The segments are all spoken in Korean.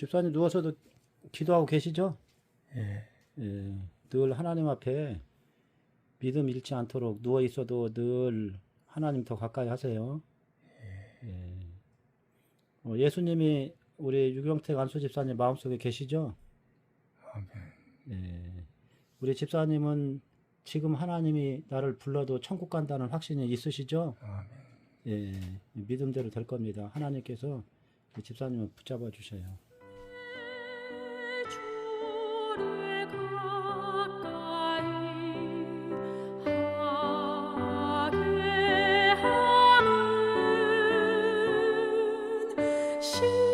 집사님 누워서도 기도하고 계시죠? 예. 예, 늘 하나님 앞에 믿음 잃지 않도록 누워 있어도 늘 하나님 더 가까이 하세요. 예. 어, 예수님이 우리 유경택 안수 집사님 마음속에 계시죠? 아멘. 예. 우리 집사님은 지금 하나님이 나를 불러도 천국 간다는 확신이 있으시죠? 아멘. 예, 믿음대로 될 겁니다. 하나님께서 집사님을 붙잡아 주셔요. 心。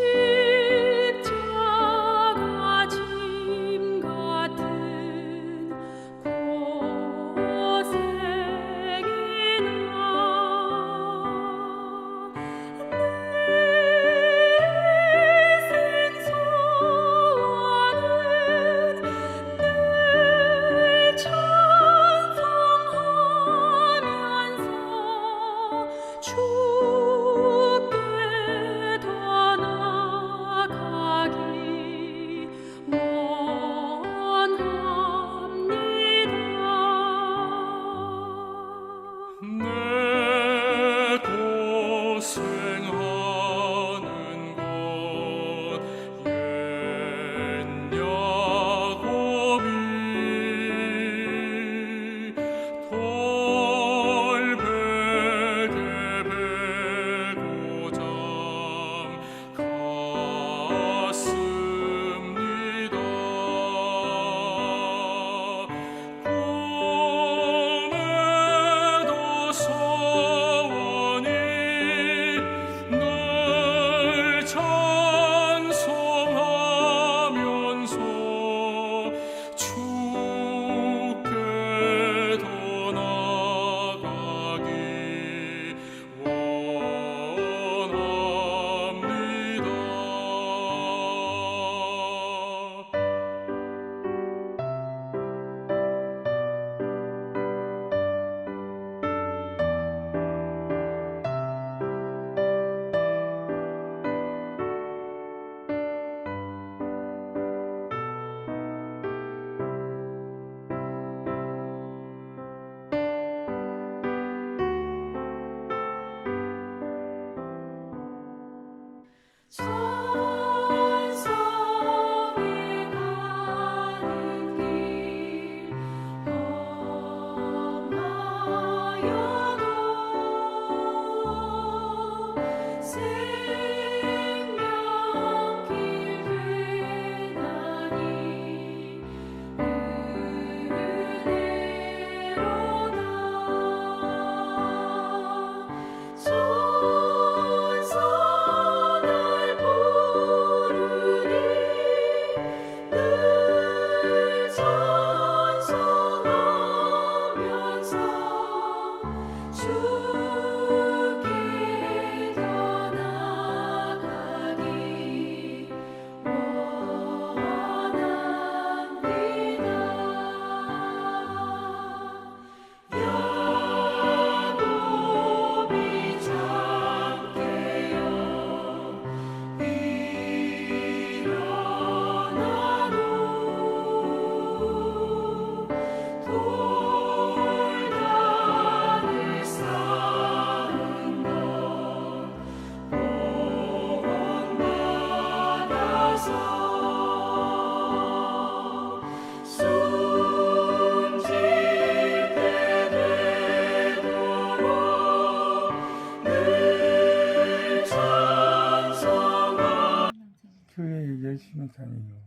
다니고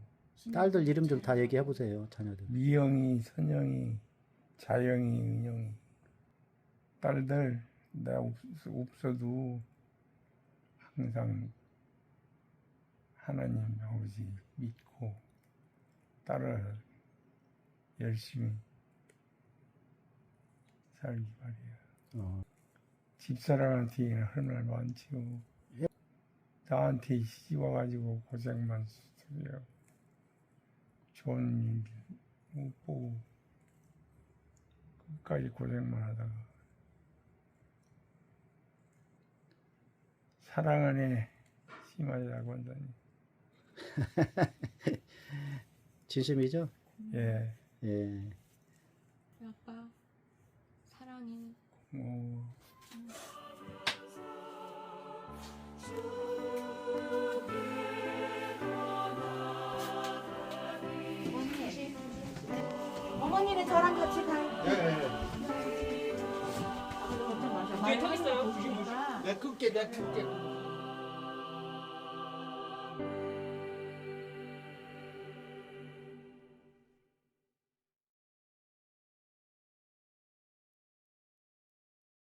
딸들 이름 좀 다 얘기해 보세요, 자녀들. 미영이, 선영이, 자영이, 은영이 딸들 나 없- 없어도 항상 하나님 아버지 믿고 따라 열심히 살기 바래요. 어, 집사람한테는 할말 많지요. 나한테 시집 와가지고 고생만 소리하고 좋은 일 못 보고 끝까지 고생만 하다가 사랑 안에 심하자고 한다니 진심이죠? 예. 예. 아빠 사랑해. 뭐 어머니는 저랑 같이 가요. 뒤에 타 있어요. 아, 내 크게 내 크게